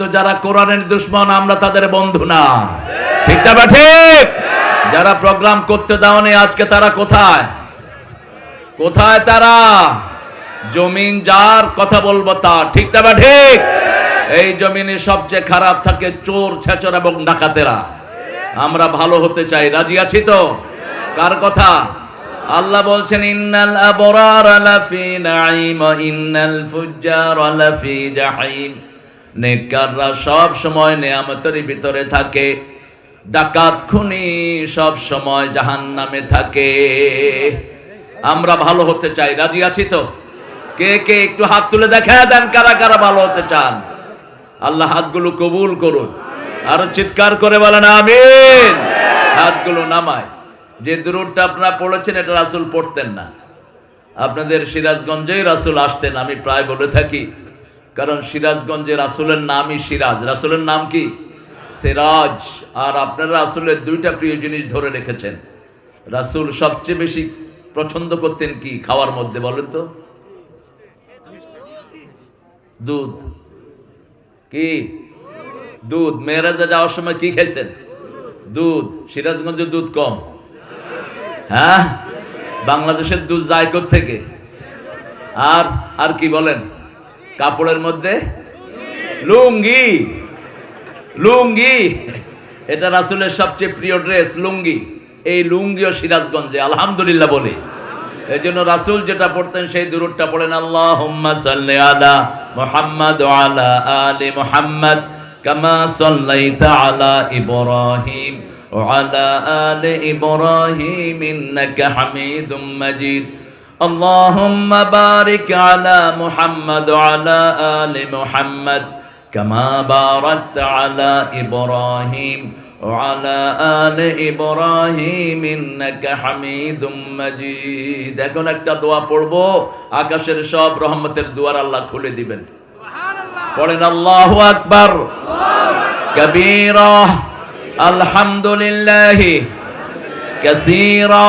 কিন্তু যারা কোরআনের দুশ্মন, আমরা তাদের বন্ধু না। ঠিক না ঠিক? যারা প্রোগ্রাম করতে দাওনি, আজকে তারা কোথায়? কোথায় তারা? জমিন যার কথা বলব তার ঠিক না ঠিক? এই জমিনে সবচেয়ে খারাপ থাকে চোর ছেচর এবং ডাকাতেরা। আমরা ভালো হতে চাই। রাজি আছি তো? কার কথা? আল্লাহ বলছেন, ইন্নাল আবরার লাফি নাঈম ইন্নাল ফুজ্জার লাফি জাহিম। নেককাররা সব সময় নেয়ামতের ভিতরে থাকে। ডাকাত খুনি সব সময় জাহান্নামে থাকে। আমরা ভালো হতে চাই, রাজি আছি তো? কে কে, একটু হাত তুলে দেখা দেন কারা কারা ভালো হতে চান। আল্লাহ হাতগুলো কবুল করুন। আরও চিৎকার করে বলেন, আমিন। হাতগুলো নামায়। যে দূরটা আপনারা পড়েছেন, এটা রাসুল পড়তেন না। আপনাদের সিরাজগঞ্জেই রাসুল আসতেন, আমি প্রায় বলে থাকি। কারণ সিরাজগঞ্জে রাসুলের নামই সিরাজ। রাসুলের নাম কি? সিরাজ। আর আপনারা রাসুলের দুইটা প্রিয় জিনিস ধরে রেখেছেন। রাসুল সবচেয়ে বেশি পছন্দ করতেন কি খাওয়ার মধ্যে বলেন তো? দুধ। কি? দুধ। মেয়েরাজা যাওয়ার সময় কি খেয়েছেন? দুধ। সিরাজগঞ্জে দুধ কম। হ্যাঁ? বাংলাদেশের দুধ যায় থেকে আর আর কি বলেন? কাপড়ের মধ্যে লুঙ্গি লুঙ্গি এটা রাসুলের সবচেয়ে প্রিয় ড্রেস লুঙ্গি এই লুঙ্গিও সিরাজগঞ্জে আলহামদুলিল্লাহ বলি এই জন্য রাসুল যেটা পড়তেন সেই দূরটা পড়েন আল্লাহ সাল্লি আলা মুহাম্মদ আলা আলি মুহাম্মদ কামা সাল্লাইতা আলা ইব্রাহিম وعلى آل إبراهيم إنك حميد مجيد اللهم بارك على محمد وعلى آل محمد كما باركت على إبراهيم وعلى آل إبراهيم إنك حميد مجيد এখন একটা দোয়া পড়বো আকাশের সব রহমতের দুয়ার আল্লাহ খুলে দিবেন পড়েন আল্লাহু আকবার কবীরা আলহামদুলিল্লাহ কাসীরা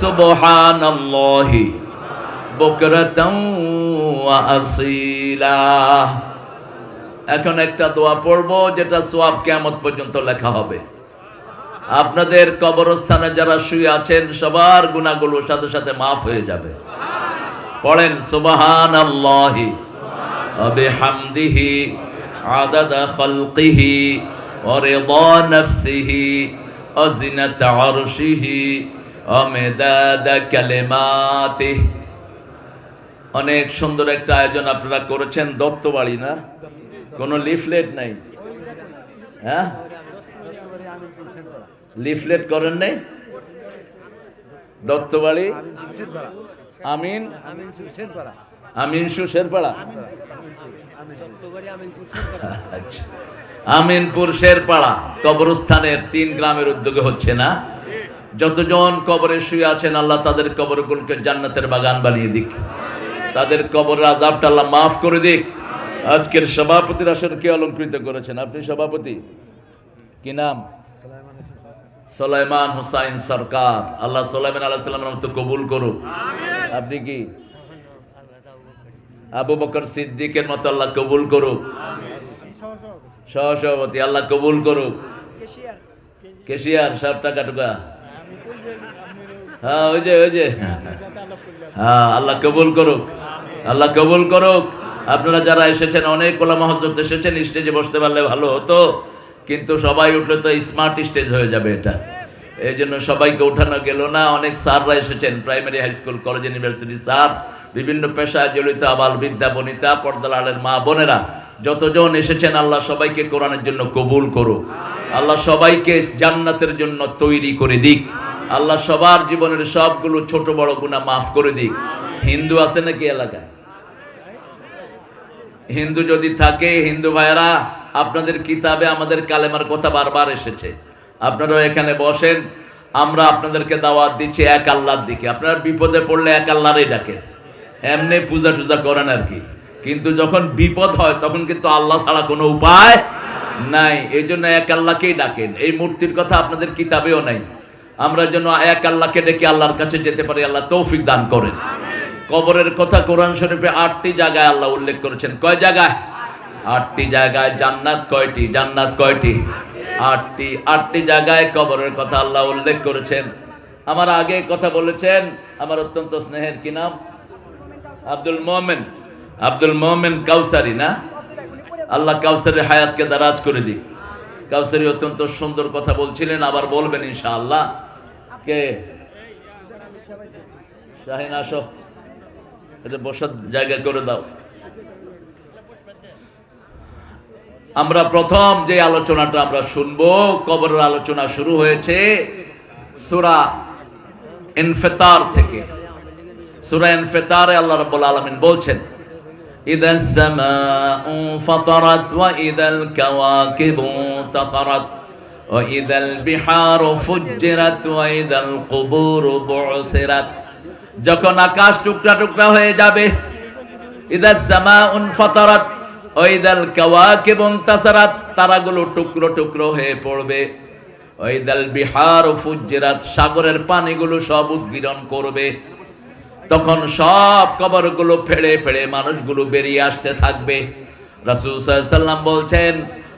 সুবহানাল্লাহি বকরাতাম ওয়া আসিলা। এখন একটা দোয়া পড়ব, যেটা সোয়াব কিয়ামত পর্যন্ত লেখা হবে। আপনাদের কবরস্থানে যারা শুয়ে আছেন, সবার গুনাহগুলো সাথে সাথে মাফ হয়ে যাবে। পড়েন সুবাহান আল্লাহি অবে হামদিহি আদাদা খলকিহি অরে নফসিহি অজিনাত আরশিহি অমেদাদা কালেমাতে। অনেক সুন্দর একটা আয়োজন আপনারা করেছেন, দত্তবাড়ি না? কোনো লিফলেট নাই? হ্যাঁ? লিফলেট করেন নাই? দত্তবাড়ি? আমিন? আমিন সুশেরপাড়া। আচ্ছা। আমিনপুর শেরপাড়া। কবরস্থানের তিন গ্রামের উদ্যোগে হচ্ছে না? যতজন কবরে শুয়ে আছেন আল্লাহ তাদের কবরগুলোকে জান্নাতের বাগান বানিয়ে দিক। তাদের কবর আজাবটা আল্লাহ মাফ করে দিক। আজকের সভাপতির আসন কে অলঙ্কৃত করেছেন? আপনি সভাপতি? কি নাম? সোলাইমান হুসাইন সরকার। আল্লাহ সোলাইমান আল্লাহ সাল্লামের মতো কবুল করুক। আপনি কি? আবু বকর সিদ্দিকের মতো আল্লাহ কবুল করুক। সহসভাপতি আল্লাহ কবুল করুক। কেশিয়ার। সব টাকা টুকা। হ্যাঁ হ্যাঁ আল্লাহ কবুল করুক। আল্লাহ কবুল করুক। আপনারা যারা এসেছেন, অনেক কোলা মহজত এসেছেন, স্টেজে বসতে পারলে ভালো হতো। কিন্তু সবাই উঠলে তো স্মার্ট স্টেজ হয়ে যাবে এটা। এই জন্য সবাইকে উঠানো গেল না। অনেক স্যাররা এসেছেন primary high school college university sir. বিভিন্ন পেশায় জড়িত আবাল বিদ্যা বনিতা, পর্দালালের মা বোনেরা যতজন এসেছেন, আল্লাহ সবাইকে কোরআনের জন্য কবুল করুক। আল্লাহ সবাইকে জান্নাতের জন্য তৈরি করে দিক। আল্লাহ সবার জীবনের সবগুলো ছোট বড় গুণা মাফ করে দিক। হিন্দু আছে নাকি এলাকায়? হিন্দু যদি থাকে, হিন্দু ভাইয়েরা, আপনাদের কিতাবে আমাদের কালেমার কথা বারবার এসেছে। আপনারা এখানে বসেন, আমরা আপনাদেরকে দাওয়াত দিচ্ছি এক আল্লাহর দিকে। আপনারা বিপদে পড়লে এক আল্লাহরই ডাকেন। এমনি পূজা টুজা করেন আর কি। কিন্তু যখন বিপদ হয়, তখন কিন্তু আল্লাহ ছাড়া কোনো উপায় নাই। এই জন্য এক আল্লাহকেই ডাকেন। এই মূর্তির কথা আপনাদের কিতাবেও নাই। আমরা যেন এক আল্লাহকে ডেকে আল্লাহর কাছে যেতে পারি, আল্লাহ তৌফিক দান করেন। কবরের কথা কোরআন শরীফে আটটি জায়গায় আল্লাহ উল্লেখ করেছেন। কয় জায়গায়? আটটি জায়গায়। জান্নাত কয়টি? জান্নাত কয়টি? আটটি। আটটি জায়গায় কবরের কথা আল্লাহ উল্লেখ করেছেন। আমার আগে কথা বলেছেন, আমার অত্যন্ত স্নেহের কি নাম? আব্দুল মোমেন। আব্দুল মোমেন কাউসারি, না? আল্লাহ কাউসারের হায়াতকে দারাজ করে দিক। কাউসারি অত্যন্ত সুন্দর কথা বলছিলেন, আবার বলবেন ইনশাআল্লাহ। কে? শাহিন, আসো। এটা বসার জায়গা করে দাও। আমরা প্রথম যে আলোচনাটা আমরা শুনব, কবরের আলোচনা শুরু হয়েছে সুরা ইনফেতার থেকে। সুরা ইনফেতারে আল্লাহ রাব্বুল আলামিন বলছেন إذا السماء فطرت وإذا الكواكب انتثرت وإذا البحار فجرت وإذا القبور بعثرت যখন আকাশ টুকরা টুকরা হয়ে যাবে ইদা সামা উনফাতারাত ওইদাল কাওয়াকিব ইনতাসারাত তারাগুলো টুকরো টুকরো হয়ে পড়বে ওইদাল বিহার ফুজ্জিরাত সাগরের পানিগুলো সব উদ্গীরণ করবে তখন সব কবরগুলো ফেড়ে ফেড়ে মানুষগুলো বেরিয়ে আসতে থাকবে। রাসূল সাল্লাল্লাহু সাল্লাম বলছেন,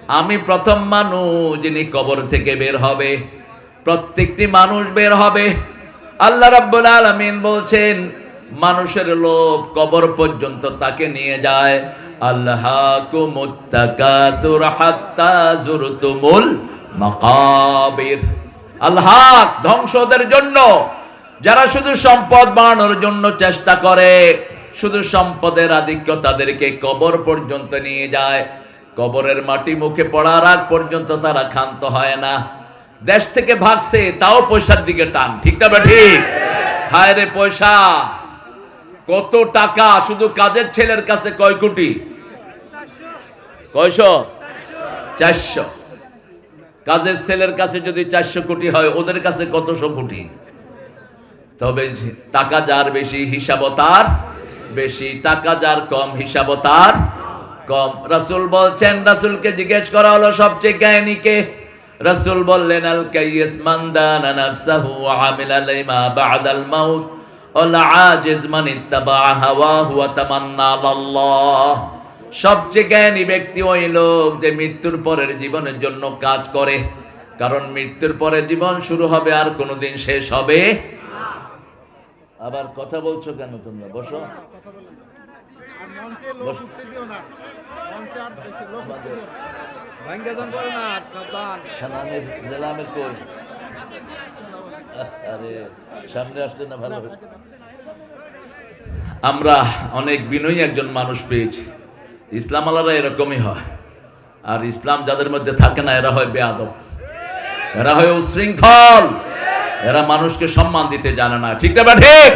আমি প্রথম মানুষ যিনি কবর থেকে বের হবে। প্রত্যেকটি মানুষ বের হবে। আল্লাহ রাব্বুল আলামিন বলছেন, মানুষের লোভ কবর পর্যন্ত তাকে নিয়ে যায়। আল্লাহ আল্লাহ ধ্বংসদের জন্য যারা শুধু সম্পদ বাড়ানোর জন্য চেষ্টা করে, শুধু সম্পদের আধিক্য তাদেরকে কবর পর্যন্ত নিয়ে যায়। কবরের মাটি মুখে পড়ার আগ পর্যন্ত তারা ক্ষান্ত হয় না। দেশ থেকে ভাগছে, তাও পয়সার দিকে টান। ঠিক না বা ঠিক? হায় রে পয়সা, কত টাকা, শুধু কাজের ছেলের কাছে কয় কোটি? কয়শো? চারশো। কাজের ছেলের কাছে যদি চারশো কোটি হয়, ওদের কাছে কতশো কোটি? তবে টাকা যার বেশি হিসাব তার, বেশি টাকা যার কম হিসাব তার, কম। রাসূল বলছেন, রাসূলকে জিজ্ঞেস করা হলো সবচেয়ে জ্ঞানী কে? রাসূল বললেন, আল কাইয়িস মান দানা নাফসাহু ওয়া আমিলা লিমা বা'দাল মাউত ওয়াল আজিজ মান ইত্তাবা হাওয়াহু ওয়া তামান্না আলাল্লাহ। সবচেয়ে জ্ঞানী ব্যক্তি ওই লোক যে মৃত্যুর পরের জীবনের জন্য কাজ করে। কারণ মৃত্যুর পরে জীবন শুরু হবে আর কোনোদিন শেষ হবে আবার কথা বলছো কেন তোমরা? বসো। আরে, সামনে আসলে না ভালো আমরা অনেক বিনয়ী একজন মানুষ পেয়েছি। ইসলাম আলারা এরকমই হয়। আর ইসলাম যাদের মধ্যে থাকে না, এরা হয় বেয়াদব। এরা হয় উশৃঙ্খল। এরা মানুষকে সম্মান দিতে জানে না। ঠিক না ঠিক?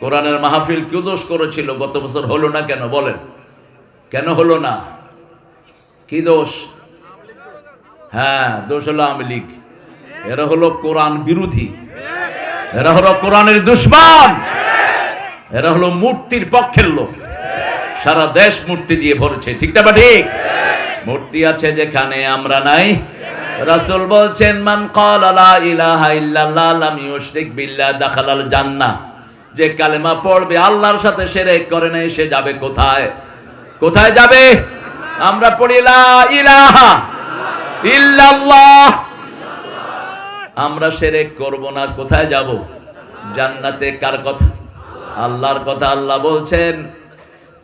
কোরআনের মাহফিল কেউ দোষ করেছিল? গত বছর হলো না কেন? বলেন। কেন হলো না? কি দোষ? হ্যাঁ দোষ হলো আওয়ামী লীগ। এরা হলো কোরআন বিরোধী। এরা হলো কোরআনের দুশ্মন। এরা হলো মূর্তির পক্ষের লোক। সারা দেশ মূর্তি দিয়ে ভরেছে। ঠিক না বা ঠিক? মূর্তি আছে যেখানে আমরা নাই। রাসূল বলছেন, মান ক্বালা লা ইলাহা ইল্লাল্লাহ লাম ইউশরিক বিল্লাহ দাখালাল জান্নাহ। যে কালেমা পড়বে, আল্লাহর সাথে শিরক করে নাই, সে যাবে কোথায়? কোথায় যাবে? আমরা পড়ি, লা ইলাহা ইল্লাল্লাহ। আমরা শিরক করব না, কোথায় যাব? জান্নাতে কার কথা? আল্লাহর কথা আল্লাহ বলছেন,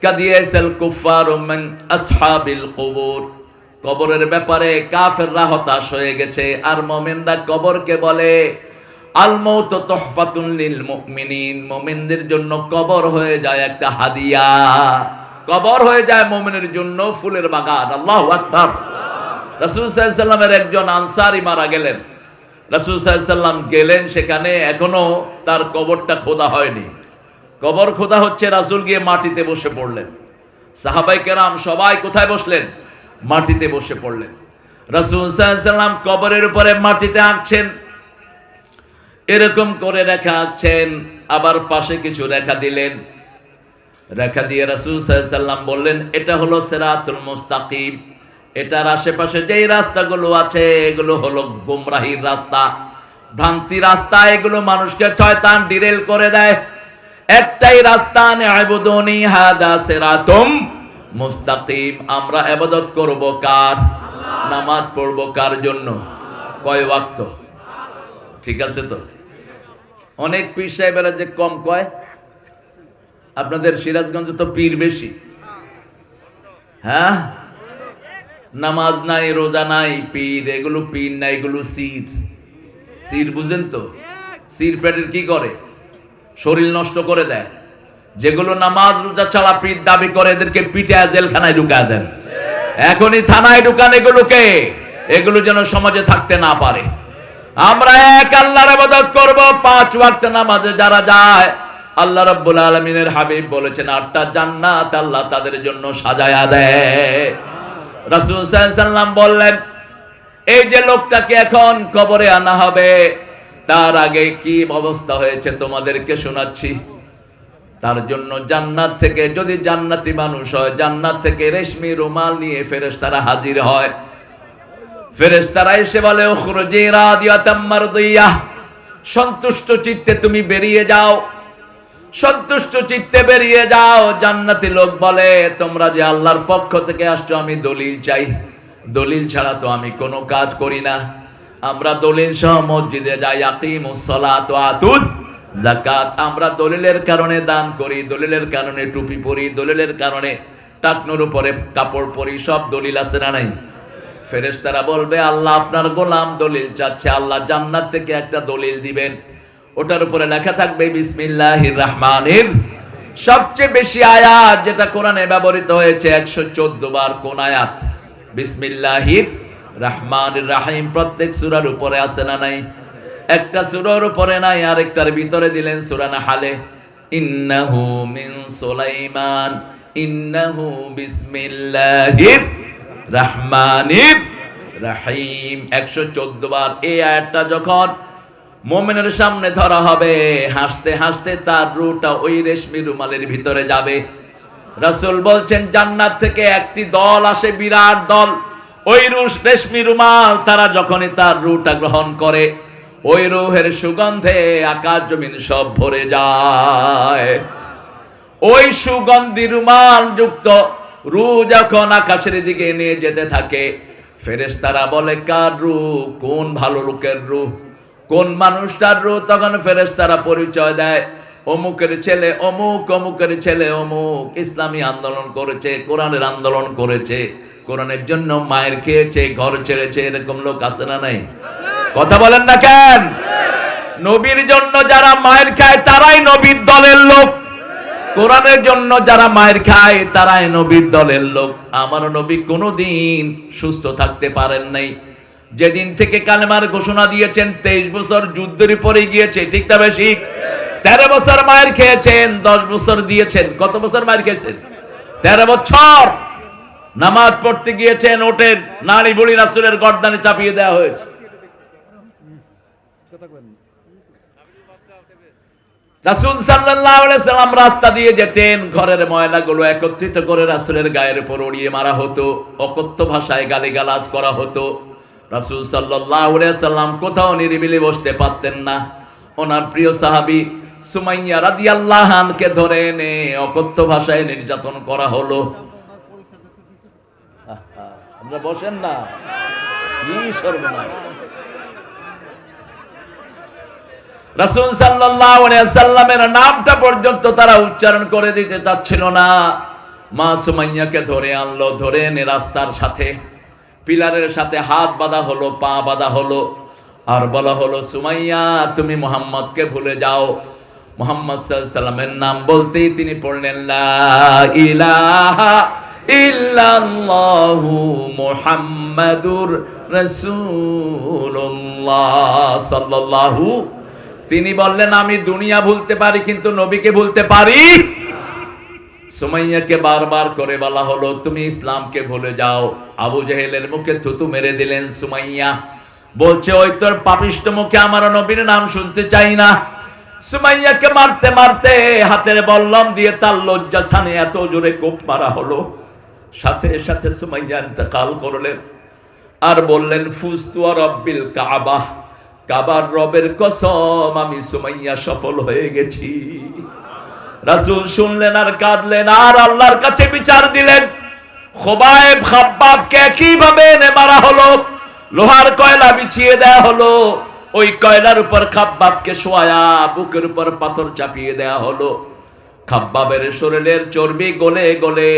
কাদিয়াসাল কুফার মিন আসহাবিল কুবুর। কবরের ব্যাপারে কাফেররা হতাশ হয়ে গেছে। আর মুমিনরা কবরকে বলে আল মৌত তোহফাতুন লিল মুমিনিন। মুমিনদের জন্য কবর হয়ে যায় একটা হাদিয়া। কবর হয়ে যায় মুমিনের জন্য ফুলের বাগান। আল্লাহু আকবার। রাসূল সাল্লামের একজন আনসারী মারা গেলেন। রাসূল সাল্লাম গেলেন সেখানে, এখনও তার কবরটা খোদা হয়নি। কবর খোদা হচ্ছে রাসূল গিয়ে মাটিতে বসে পড়লেন। সাহাবাই কেরাম সবাই কোথায় বসলেন? মাটিতে বসে পড়লেন। রাসূল সাল্লাম কবরের উপরে মাটিতে আঁকছেন। এরকম করে রেখা আঁকছেন, আবার পাশে কিছু রেখা দিলেন। রেখা দিয়ে রাসূল সাল্লাম বললেন, এটা হলো সিরাতুল মুস্তাকিম। এটার আশেপাশে যেই রাস্তাগুলো আছে, এগুলো হলো গুমরাহির রাস্তা। ভ্রান্তি রাস্তা, এগুলো মানুষকে শয়তান ডিরেল করে দেয়। একটাই রাস্তা নেবুদনি হাদা সিরাতুম। মুস্তাকিম, আমরা আবাদত করব কার? নামাজ পড়ব কার জন্য? কয় ওয়াক্ত? ঠিক আছে তো? অনেক পীর সাহেবেরা যে কম কয়, আপনাদের সিরাজগঞ্জে তো পীর বেশি। হ্যাঁ? নামাজ নাই, রোজা নাই, পীর, এগুলো পীর না, এগুলো সির। সির বুঝেন তো? সির পেটের কি করে? শরীর নষ্ট করে দেয়। যেগুলো নামাজ, রোজা ছাড়া পীর দাবি করে, এদেরকে পিঠে জেলখানায় ঢুকায় দেন। এখনই থানায় ঢুকান এগুলোকে। এগুলো যেন সমাজে থাকতে না পারে। আমরা এক আল্লাহর ইবাদত করব, পাঁচ ওয়াক্ত নামাজে যারা যায়, আল্লাহ রাব্বুল আলামিনের হাবিব বলেছেন, আটটা জান্নাত আল্লাহ তাদের জন্য সাজায়া দেয়। রাসূল সাল্লাম বললেন, এই যে লোকটাকে এখন কবরে আনা হবে, তার আগে কি অবস্থা হয়েছে তোমাদেরকে শোনাচ্ছি। তার জন্য জান্নাত থেকে যদি জান্নাতি মানুষ হয়, জান্নাত থেকে রেশমি, রুমাল নিয়ে ফেরেশতারা হাজির হয়। ফেরেশতারা এসে বলে সন্তুষ্ট চিত্তে তুমি বেরিয়ে যাও, সন্তুষ্ট চিত্তে বেরিয়ে যাও। জান্নাতি লোক বলে, তোমরা যে আল্লাহর পক্ষ থেকে আসছো, আমি দলিল চাই। দলিল ছাড়া তো আমি কোনো কাজ করি না। আমরা দলিল সহ মসজিদে যাই, আকিমুস সালাত ওয়া আতুস জাকাত আমরা দলিলের কারণে দান করি, দলিলের কারণে টুপি পরি, দলিলের কারণে টাকনুর উপরে কাপড় পরি, সব দলিল আছে না নাই? ফেরেশতারা বলবে, আল্লাহ আপনার গোলাম দলিল চাচ্ছে, আল্লাহ জান্নাত থেকে একটা দলিল দিবেন। ওটার উপরে লেখা থাকবে, বিসমিল্লাহির রহমানির। সবচেয়ে বেশি আয়াত যেটা কোরআনে ব্যবহৃত হয়েছে, একশো চোদ্দ বার কোন আয়াত? বিসমিল্লাহির রহমানির রাহিম, প্রত্যেক সূরার উপরে আছে না নাই? একটা সূরার উপরে নাই, আরেকটার ভিতরে দিলেন সূরা নাহালে। ইন্নাহু মিন সুলাইমান, ইন্নাহু বিসমিল্লাহির রহমানির রাহিম। একশো চোদ্দ বার এই আয়াতটা যখন মোমেনের সামনে ধরা হবে, হাসতে হাসতে তার রুটা ওই রেশমি রুমালের ভিতরে যাবে। রাসূল বলছেন, জান্নাত থেকে একটি দল আসে, বিরাট দল। ওই রুশ রেশমি রুমাল, তারা যখনই তার রুটা গ্রহণ করে ওই রুহের সুগন্ধে আকাশ জমিন সব ভরে যায়। ওই সুগন্ধি রুমাল যুক্ত রু যখন আকাশের দিকে নিয়ে যেতে থাকে, ফেরেশতারা বলে, কার রু? কোন ভালো লোকের রু? কোন মানুষটার রু? তখন ফেরেশতারা পরিচয় দেয়, অমুকের ছেলে অমুক, অমুকের ছেলে অমুক। ইসলামী আন্দোলন করেছে, কোরআনের আন্দোলন করেছে। কোরআনের জন্য মায়ের খেয়েছে, ঘর ছেড়েছে, এরকম লোক আছে না নাই? কথা বলেন না কেন? নবীর জন্য যারা মায়ের খায়, তারাই নবীর দলের লোক। কোরআনের জন্য যারা মায়ের খায়, তারাই নবীর দলের লোক। আমার নবী কোনোদিন সুস্থ থাকতে পারেন নাই। যেদিন থেকে কালেমার ঘোষণা দিয়েছেন, তেইশ বছর যুদ্ধের পরে গিয়েছে, ঠিক না বেশি তেরো বছর মায়ের খেয়েছেন, দশ বছর দিয়েছেন। কত বছর মায়ের খেয়েছেন? তেরো বছর। নামাজ পড়তে গিয়েছেন, ওটের নারী বুড়ি রাসুলের গর্দানে চাপিয়ে দেওয়া হয়েছে কথা কন রাসূল সাল্লাম রাস্তা দিয়ে যেতেন, ঘরের ময়লাগুলো একত্রিত করে রাসুলের গায়ের উপর উড়িয়ে মারা হতো, অকথ্য ভাষায় গালিগালাজ করা হতো। রাসূল সাল্লাম কোথাও নিরিবিলি বসতে পারতেন না। ওনার প্রিয় সাহাবী সুমাইয়া রাদিয়াল্লাহু আনকে ধরে এনে অকথ্য ভাষায় নির্যাতন করা হলো। আমরা বসেন না। সর্বনাশ। রাসূল সাল্লামের নামটা পর্যন্ত তারা উচ্চারণ করে দিতে চাচ্ছিল না। মা সুমাইয়াকে ধরে আনলো, ধরে এনে রাস্তার সাথে, পিলারের সাথে হাত বাঁধা হলো, পা বাঁধা হলো, আর বলা হলো, সুমাইয়া, তুমি মোহাম্মদকে ভুলে যাও। মোহাম্মদ সাল্লামের নাম বলতেই তিনি পড়লেন ইল্লাল্লাহু রাসূলুল্লাহ সাল্লাল্লাহু তিনি বললেন, আমি দুনিয়া ভুলতে পারি, কিন্তু নবীকে ভুলতে পারি। সুমাইয়াকে বারবার করে বলা হলো, তুমি ইসলামকে ভুলে যাও। আবু জেহেলের মুখে থুতু মেরে দিলেন সুমাইয়া। বলছে, ওই তোর পাপিষ্ট মুখে আমার নবীর নাম শুনতে চাই না। সুমাইয়াকে মারতে মারতে হাতের বললাম দিয়ে তার লজ্জা স্থানে এত জোরে কোপ মারা হলো। সাথে সাথে সুমাইয়া ইন্তেকাল করলেন আর বললেন, ফুস্তু রব্বিল কাবাহ কাবার রবের কসম, আমি সুমাইয়া সফল হয়ে গেছি। রাসূল শুনলেন আর কাঁদলেন, আর আল্লাহর কাছে বিচার দিলেন। খোবায়েব খাব্বাবকে একইভাবে এনে মারা হলো? লোহার কয়লা বিছিয়ে দেয়া হলো? ওই কয়লার উপর খাব্বাবকে শোয়া বুকের উপর পাথর চাপিয়ে দেয়া হলো। খাব্বাবের শরীরের চর্বি গলে গলে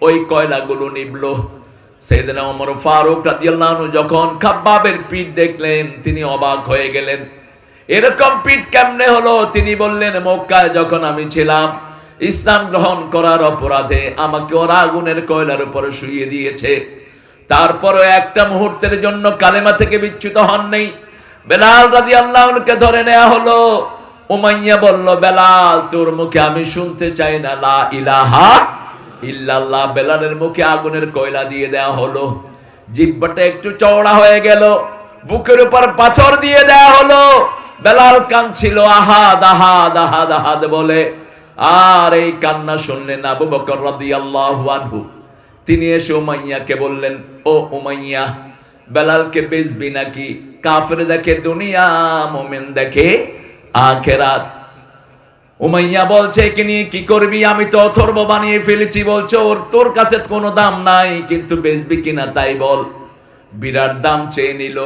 ওই কয়লাগুলো নিবল। সেদিন ওমর ফারুক রাদিয়াল্লাহু যখন খাব্বাবের পিঠ দেখলেন, তিনি অবাক হয়ে গেলেন। এরকম পিঠ কেমনে হলো? তিনি বললেন, মক্কায় যখন আমি ছিলাম, ইসলাম গ্রহণ করার অপরাধে আমাকে ওরা আগুনের কয়লার উপরে শুইয়ে দিয়েছে। তারপরে একটা মুহূর্তের জন্য কালেমা থেকে বিচ্যুত হন নেই। বেলাল রাজি আল্লাহকে ধরে নেওয়া হলো। উমাইয়া বলল, বেলাল, তোর মুখে আমি শুনতে চাই না, লা ইলাহা ইল্লাল্লাহ, বেলালের মুখে আগুনের কয়লা দিয়ে দেওয়া হলো। জিব্বাটা একটু চওড়া হয়ে গেল, বুকের উপর পাথর দিয়ে দেওয়া হলো। বেলাল কাঁদছিল, আহাদ আহাদ আহাদ আহাদ বলে। আর এই কান্না শুনলেন আবু বকর রাদিয়াল্লাহু আনহু। তিনি এসে উমাইয়াকে বললেন, ও উমাইয়া, বেলালকে বেচবি নাকি? কাফের দেখে, দুনিয়া মোমেন দেখে, আখেরাত উমাইয়া বলছে কি নিয়ে কি করবি? আমি তো অথর্ব বানিয়ে ফেলেছি। বলছে, ওর, তোর কাছে কোনো দাম নাই, কিন্তু বেচবি কিনা তাই বল। বিরাট দাম চেয়ে নিল।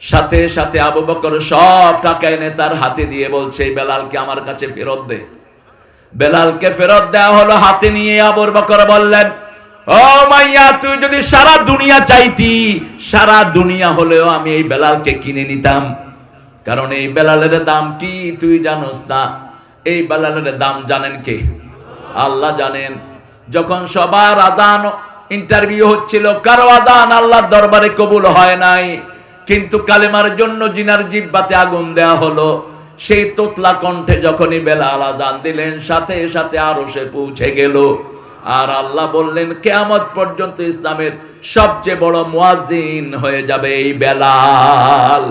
সাথে সাথে আবু বকর সব টাকা এনে তার হাতে দিয়ে বলছে বেলালকে আমার কাছে ফেরত দে। বেলালকে ফেরত দেওয়া হলো হাতে নিয়ে। আবুর বকর বললেন, ও মাইয়া তুই যদি সারা দুনিয়া চাইতি, সারা দুনিয়া হলেও আমি এই বেলালকে কিনে নিতাম। কারণ এই বেলালের দাম কি? তুই জানোস না। এই বেলালের দাম জানেন কে? আল্লাহ জানেন। যখন সবার আদান ইন্টারভিউ হচ্ছিল, কারও আদান আল্লাহর দরবারে কবুল হয় নাই। কিন্তু কালেমার জন্য জিনার জিব্বাতে আগুন দেয়া হলো। সেই তোতলা কণ্ঠে যখনই বেলাল আজান দিলেন, সাথে সাথে আরও সে পৌঁছে গেল। আর আল্লাহ বললেন, কেয়ামত পর্যন্ত ইসলামের সবচেয়ে বড় মুয়াজ্জিন হয়ে যাবে এই বেলাল।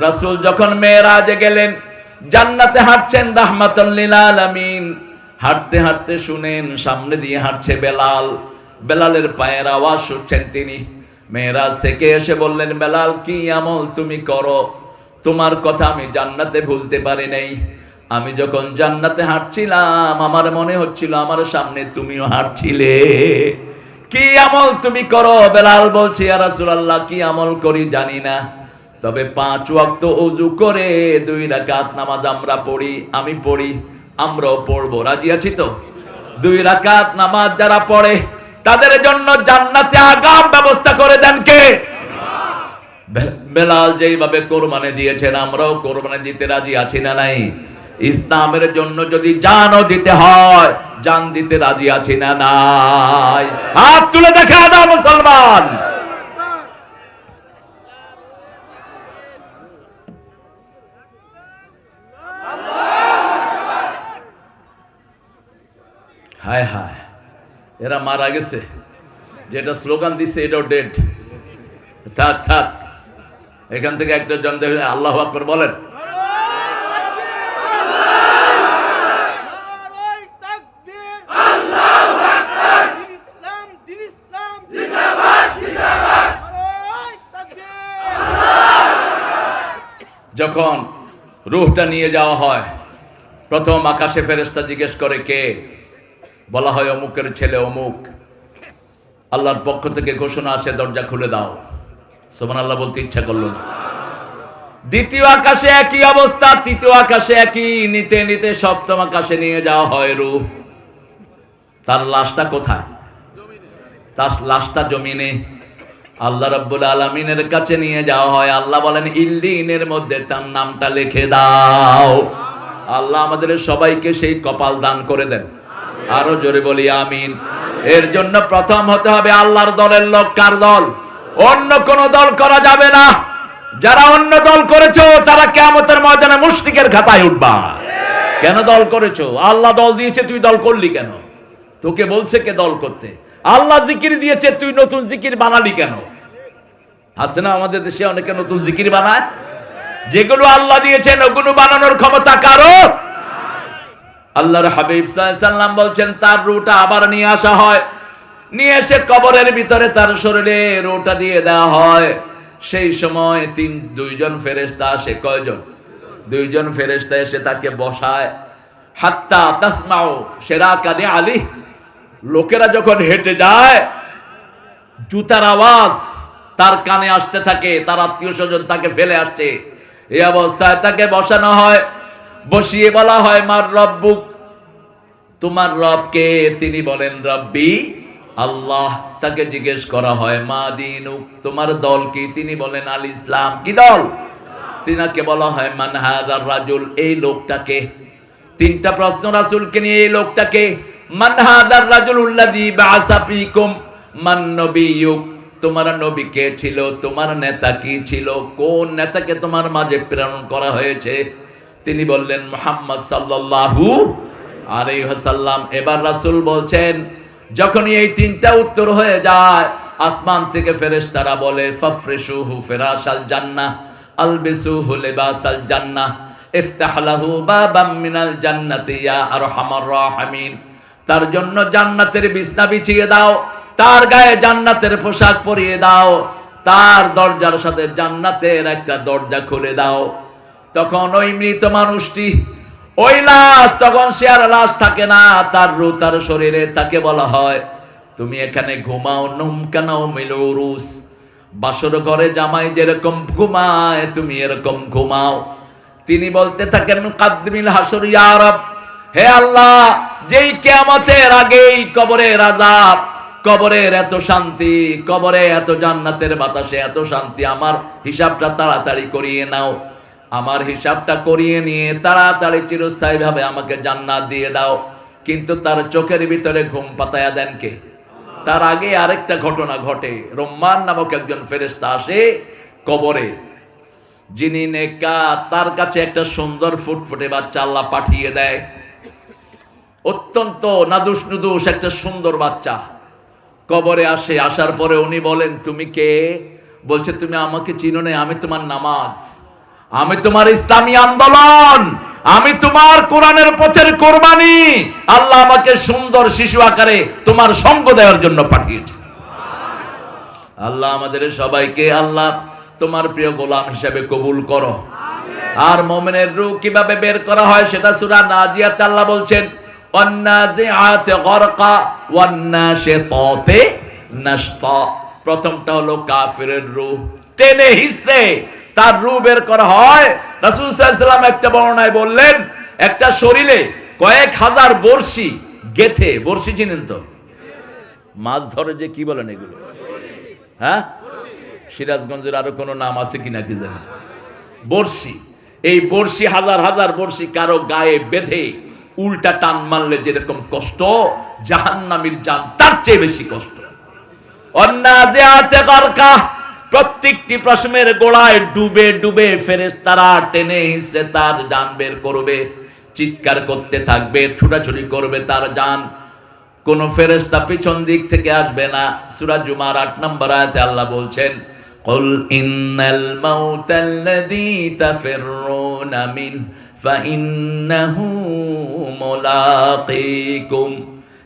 রাসূল যখন মেয়েরাজে গেলেন জান্নাতে হাঁটছেন রাহমাতুল্লিল আলামিন। হাঁটতে হাঁটতে শুনেন, সামনে দিয়ে হাঁটছে বেলাল। বেলালের পায়ের আওয়াজ শুনছেন তিনি। মেয়েরাজ থেকে এসে বললেন, বেলাল, কি আমল তুমি করো? তোমার কথা আমি জান্নাতে ভুলতে পারি নাই। আমি যখন জান্নাতে হাঁটছিলাম, আমার মনে হচ্ছিল আমার সামনে তুমিও হাঁটছিলে। কি আমল তুমি করো? বেলাল বলছি আর কি আমল করি জানি না। তবে পাঁচ ওয়াক্ত অজু করে দুই রাকাত নামাজ আমরা পড়ি, আমি পড়ি, আমরাও পড়ব। রাজি আছি তো? দুই রাকাত নামাজ যারা পড়ে, তাদের জন্য জান্নাতে আগাম ব্যবস্থা করে দেন কে? বেলাল যেইভাবে কোরবানি দিয়েছেন, আমরাও কোরবানি দিতে রাজি আছি না নাই? ইসলামের জন্য যদি জানও দিতে হয়, জান দিতে রাজি আছি না নাই? হাত তুলে দেখা দাও মুসলমান! হায় হায়। এরা মারা গেছে। যেটা স্লোগান দিছে এটাও ডেড থাক থাক। এখান থেকে একটা জন দেখে, আল্লাহ আকবর বলেন। যখন রুহটা নিয়ে যাওয়া হয়, প্রথম আকাশে ফেরেস্তা জিজ্ঞেস করে, কে? বলা হয় অমুকের ছেলে অমুক। আল্লাহর পক্ষ থেকে ঘোষণা আসে, দরজা খুলে দাও। সোমান আল্লাহ বলতে ইচ্ছা করল না। দ্বিতীয় আকাশে একই অবস্থা, তৃতীয় আকাশে একই, নিতে নিতে সপ্তম আকাশে নিয়ে যাওয়া হয় রূপ। তার লাশটা কোথায়? তার লাশটা জমিনে। আল্লাহ রাব্বুল আলামিনের কাছে নিয়ে যাওয়া হয়। আল্লাহ বলেন, ইল্লিনের মধ্যে তার নামটা লিখে দাও। আল্লাহ আমাদের সবাইকে সেই কপাল দান করে দেন। আরও জোরে বলি, আমিন। এর জন্য প্রথম হতে হবে আল্লাহর দলের লোক, কার দল? অন্য কোন দল করা যাবে না। যারা অন্য দল করেছ, তারা কেমতের ময়দানে মুশরিকের খাতায় উঠবা। কেন দল করেছ? আল্লাহ দল দিয়েছে, তুই দল করলি কেন? তোকে বলছে কে দল করতে? আল্লাহ জিকির দিয়েছে, তুই নতুন জিকির বানালি কেন? আছে না আমাদের দেশে অনেকে নতুন জিকির বানায়? যেগুলো আল্লাহ দিয়েছেন, ওগুলো বানানোর ক্ষমতা কারও? আল্লাহর হাবিব সাল্লাম বলছেন, তার রুটা আবার নিয়ে আসা হয়। নিয়ে এসে কবরের ভিতরে তার শরীরে রুটা দিয়ে দেওয়া হয়। সেই সময় তিন, দুইজন ফেরেশতা আসে। কয়জন? দুইজন ফেরেশতা এসে তাকে বসায়। হাত্তা তাসমাও সেরা কানে আলী। লোকেরা যখন হেঁটে যায়, জুতার আওয়াজ তার কানে আসতে থাকে। তার আত্মীয় স্বজন তাকে ফেলে আসছে এই অবস্থায় তাকে বসানো হয়। বসিয়ে বলা হয়, মার রব্বুক। তোমার রবকে তিনি বলেন, রব্বি, আল্লাহ তাকে জিজ্ঞেস করা হয়, মা দিনুক? তোমার দল কি তিনি বলেন, আল ইসলাম। কি দল? তিনাকে বলা হয় মানহাদার রাজুল। এই লোকটাকে। তিনটা প্রশ্ন রাসূলকে নিয়ে এই লোকটাকে মানহাদার রাজুল উল্লাযী বাআসা ফীকুম? মান নবিয়ুক? তোমার নবী কে ছিল? তোমার নেতা কি ছিল? কোন নেতাকে তোমার মাঝে প্রেরণ করা হয়েছে? তিনি বললেন, মোহাম্মদ সাল্লাল্লাহু আলাইহি ওয়াসাল্লাম। এবার রাসূল বলছেন, যখনই এই তিনটা উত্তর হয়ে যায়, আসমান থেকে ফেরেশতারা বলে, ফাফরিশুহু ফিরাশাল জান্নাহ, আলবিসুহু লিবাসাল জান্নাহ, ইফতাহ লাহু বাবাম মিনাল ইয়া তার জন্য জান্নাতের বিছনা বিছিয়ে দাও, তার গায়ে জান্নাতের পোশাক পরিয়ে দাও, তার দরজার সাথে জান্নাতের একটা দরজা খুলে দাও। তখন ওই মৃত মানুষটি, ওই লাশ তখন সে আর লাশ থাকে না, তার রু তার শরীরে তাকে বলা হয়, তুমি এখানে ঘুমাও নুমকানাও মিলুরুস বাসর ঘরে জামাই যেরকম ঘুমায়, তুমি এরকম ঘুমাও। তিনি বলতে থাকেন, কাদ্মিল হাসর ইয়ারব হে আল্লাহ, যেই কেয়ামতের আগেই কবরের আজাব কবরের এত শান্তি, কবরে এত জান্নাতের বাতাসে এত শান্তি, আমার হিসাবটা তাড়াতাড়ি করিয়ে নাও। আমার হিসাবটা করিয়ে নিয়ে তাড়াতাড়ি চিরস্থায়ীভাবে আমাকে জান্নাত দিয়ে দাও। কিন্তু তার চোখের ভিতরে ঘুম পাতায়া দেন কে? তার আগে আরেকটা ঘটনা ঘটে। রোম্মান নামক একজন ফেরেস্তা আসে কবরে, যিনি নেকা, তার কাছে একটা সুন্দর ফুটফুটে বাচ্চা আল্লাহ পাঠিয়ে দেয়। অত্যন্ত নাদুস নুদুস একটা সুন্দর বাচ্চা। কবরে আসে, আসার পরে উনি বলেন, তুমি কে? বলছে, তুমি আমাকে চিনো না, আমি তোমার নামাজ। আমি তোমার ইসলামী আন্দোলন, আমি তোমার কোরআনের পথের কোরবানি। আল্লাহ আমাকে সুন্দর শিশু আকারে তোমার সঙ্গ দেওয়ার জন্য পাঠিয়েছে। আল্লাহ আমাদের সবাইকে, আল্লাহ তোমার প্রিয় গোলাম হিসেবে কবুল করো। আর মোমেনের রূহ কীভাবে বের করা হয় সেটা সূরা নাজিয়াতে আল্লাহ বলছেন প্রথমটা হলো কাফিরের রূহ টেনে হিসড়ে তার রু বের করা হয়। রাসূল সাল্লাল্লাহু একটা বর্ণনায় বললেন, একটা শরীরে কয়েক হাজার বর্ষি গেথে বর্ষি চিনেন তো? মাছ ধরে যে কি বলেন এগুলো? হ্যাঁ? সিরাজগঞ্জের আরও কোনো নাম আছে কিনা কি জানি? বর্ষি এই বর্ষি হাজার হাজার বর্ষি কারও গায়ে বেঁধে উল্টা টান মারলে যেরকম কষ্ট, জাহান্নামীর জান তার চেয়ে বেশি কষ্ট। অন্নাজিআতে গরকা প্রত্যেকটি প্রশ্নের গোড়ায় ডুবে ডুবে ফেরেশতারা টেনে হিসড়ে তার জান বের করবে চিৎকার করতে থাকবে ছুটাছুটি করবে তার জান কোন ফেরেশতা পিছন দিক থেকে আসবে না সূরা জুমার 8 নম্বর আয়াতে আল্লাহ বলছেন قل إن الموت الذي تفرون منه فإنه ملاقيكم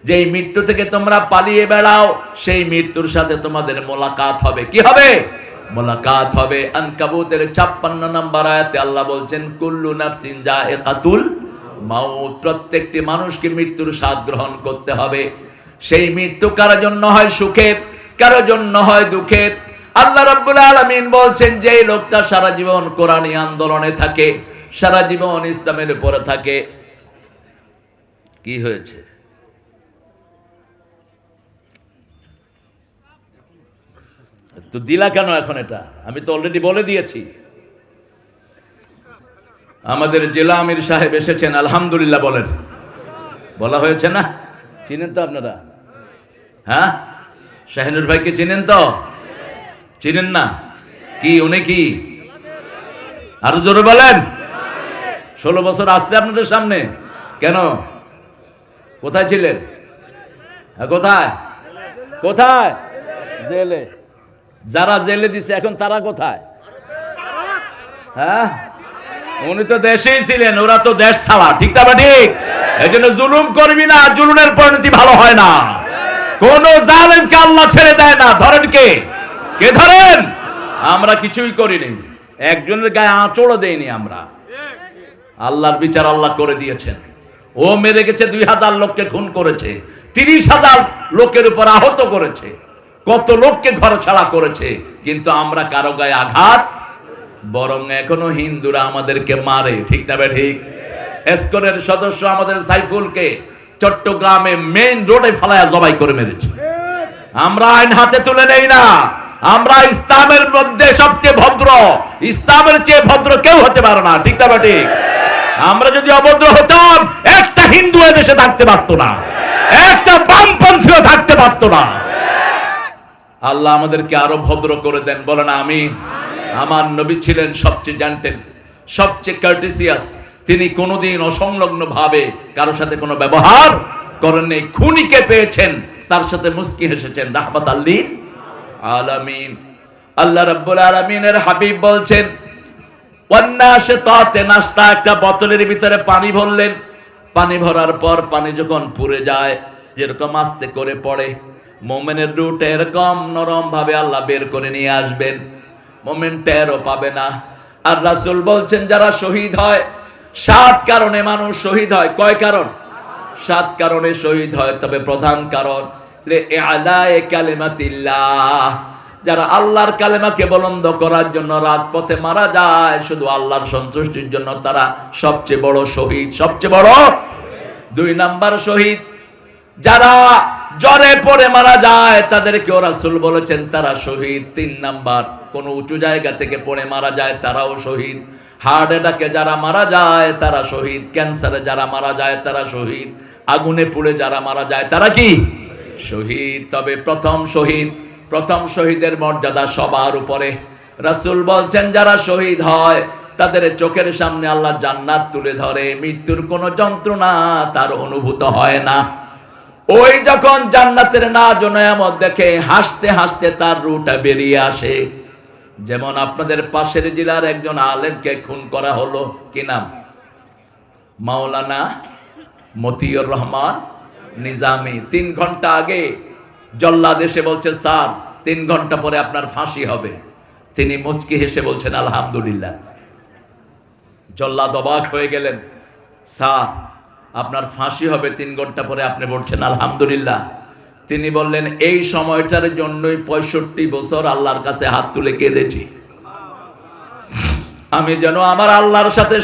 যেই মৃত্যু থেকে তোমরা পালিয়ে বেড়াও, সেই মৃত্যুর সাথে তোমাদের মোলাকাত হবে। কি হবে? মোলাকাত হবে। আনকাবুতের 56 নম্বর আয়াতে আল্লাহ বলছেন, কুল্লু নাফসিন জায়কাতুল মাউত। প্রত্যেকটি মানুষকে মৃত্যুর স্বাদ গ্রহণ করতে হবে। সেই মৃত্যু কারও জন্য হয় সুখের, কারও জন্য হয় দুঃখের। আল্লাহ রাব্বুল আলামিন বলছেন যে লোকটা সারা জীবন কোরআনী আন্দোলনে থাকে, সারা জীবন ইসলামের উপরে থাকে, কি হয়েছে? তো দিলা কেন এখন এটা? আমি তো অলরেডি বলে দিয়েছি। আমাদের জেলা আমির সাহেব এসেছেন আলহামদুলিল্লাহ বলেন। বলা হয়েছে না? চিনেন তো আপনারা? হ্যাঁ? শাহিনুর ভাইকে চিনেন তো? চিনেন না? কি উনি কি? আরও জোরে বলেন। ষোলো বছর আসছে আপনাদের সামনে? কেন? কোথায় ছিলেন? হ্যাঁ, কোথায়? কোথায়? জেলে। যারা জেলে দিছে, এখন তারা কোথায়? হ্যাঁ? উনি তো দেশেই ছিলেন, ওরা তো দেশ ছাড়া, ঠিক তা ঠিক? এই জন্য জুলুম করবি না, জুলুমের পরিণতি ভালো হয় না। কোন জালেমকে আল্লাহ ছেড়ে দেয় না। ধরেন কে? কে ধরেন? আমরা কিছুই করিনি। একজনের গায়ে আঁচড়ও দেয়নি আমরা। আল্লাহর বিচার আল্লাহ করে দিয়েছেন। ও মেরে গেছে দুই হাজার লোককে খুন করেছে, তিরিশ হাজার লোকের উপর আহত করেছে। কত লোককে ঘর ছাড়া করেছে, কিন্তু আমরা কারও গায়ে আঘাত? বরং এখনও হিন্দুরা আমাদেরকে মারে, ঠিক না বে ঠিক? এসকনের সদস্য আমাদের সাইফুলকে চট্টগ্রামে মেইন রোডে ফালায়া জবাই করে মেরেছে। আমরা আইন হাতে তুলে নেই না। আমরা ইসলামের মধ্যে সবচেয়ে ভদ্র। ইসলামের চেয়ে ভদ্র কেউ হতে পারে না, ঠিক না ঠিক? আমরা যদি অভদ্র হতাম, একটা হিন্দু দেশে থাকতে পারতো না। একটা বামপন্থীও থাকতে পারতো না। আল্লাহ আমাদেরকে আরও ভদ্র করে দেন, বলেন আমি আমার নবী ছিলেন সবচেয়ে জানতেন সবচেয়ে কার্টিসিয়াস তিনি কোনোদিন অসংলগ্ন ভাবে কারোর সাথে কোনো ব্যবহার করেন নেই খুনিকে পেয়েছেন, তার সাথে মুস্কি হেসেছেন। রাহমাত আল্লিন আলামিন। আল্লাহ রাব্বুল আলামিনের হাবিব বলছেন ওয়ান্নাসে তাতে নাস্তা একটা বোতলের ভিতরে পানি ভরলেন। পানি ভরার পর পানি যখন পুড়ে যায়, যেরকম আস্তে করে পড়ে মোমেনের রুট এরকম নরম ভাবে আল্লাহ বের করে নিয়ে আসবেন। মোমেন টেরও পাবে না। আর রাসূল বলছেন, যারা শহীদ হয়, সাত কারণে মানুষ শহীদ হয়। কয় কারণ? সাত কারণে শহীদ হয়, তবে প্রধান কারণ যারা আল্লাহর কালেমাকে বলন্দ করার জন্য রাজপথে মারা যায়, শুধু আল্লাহর সন্তুষ্টির জন্য তারা সবচেয়ে বড় শহীদ, সবচেয়ে বড় দুই নাম্বার শহীদ। যারা জ্বরে পড়ে মারা যায় তাদেরকে রাসূল বলেছেন তারা শহীদ। তিন নাম্বার, কোন উঁচু জায়গা থেকে পড়ে মারা যায়, তারাও শহীদ। হার্ট অ্যাটাকে যারা মারা যায়, তারা শহীদ। ক্যান্সারে যারা মারা যায়, তারা শহীদ। আগুনে পুড়ে যারা মারা যায়, তারা কি? শহীদ। তবে প্রথম শহীদ, প্রথম শহীদের মর্যাদা সবার উপরে। রাসূল বলছেন, যারা শহীদ হয়, তাদের চোখের সামনে আল্লাহ জান্নাত তুলে ধরে। মৃত্যুর কোনো যন্ত্রণা তার অনুভূত হয় না। ওই যখন জান্নাতের না জনয়ামত দেখে হাসতে হাসতে তার রুটা বেরিয়ে আসে। যেমন আপনাদের পাশের জেলার একজন আলেমকে খুন করা হলো। কি নাম? মাওলানা মতিউর রহমান নিজামি। তিন ঘণ্টা আগে জল্লাদ এসে বলছে, স্যার, তিন ঘণ্টা পরে আপনার ফাঁসি হবে। তিনি মুচকি হেসে বলছেন, আলহামদুলিল্লাহ। জল্লাদ অবাক হয়ে গেলেন, স্যার আপনার ফাঁসি হবে তিন ঘণ্টা পরে আপনি বলছেন, আলহামদুলিল্লাহ। তিনি বললেন, এই সময়টার জন্যই পঁয়ষট্টি বছর আল্লাহর কাছে হাত তুলে কেঁদেছি। আমি যেন আমার আল্লাহর সাথে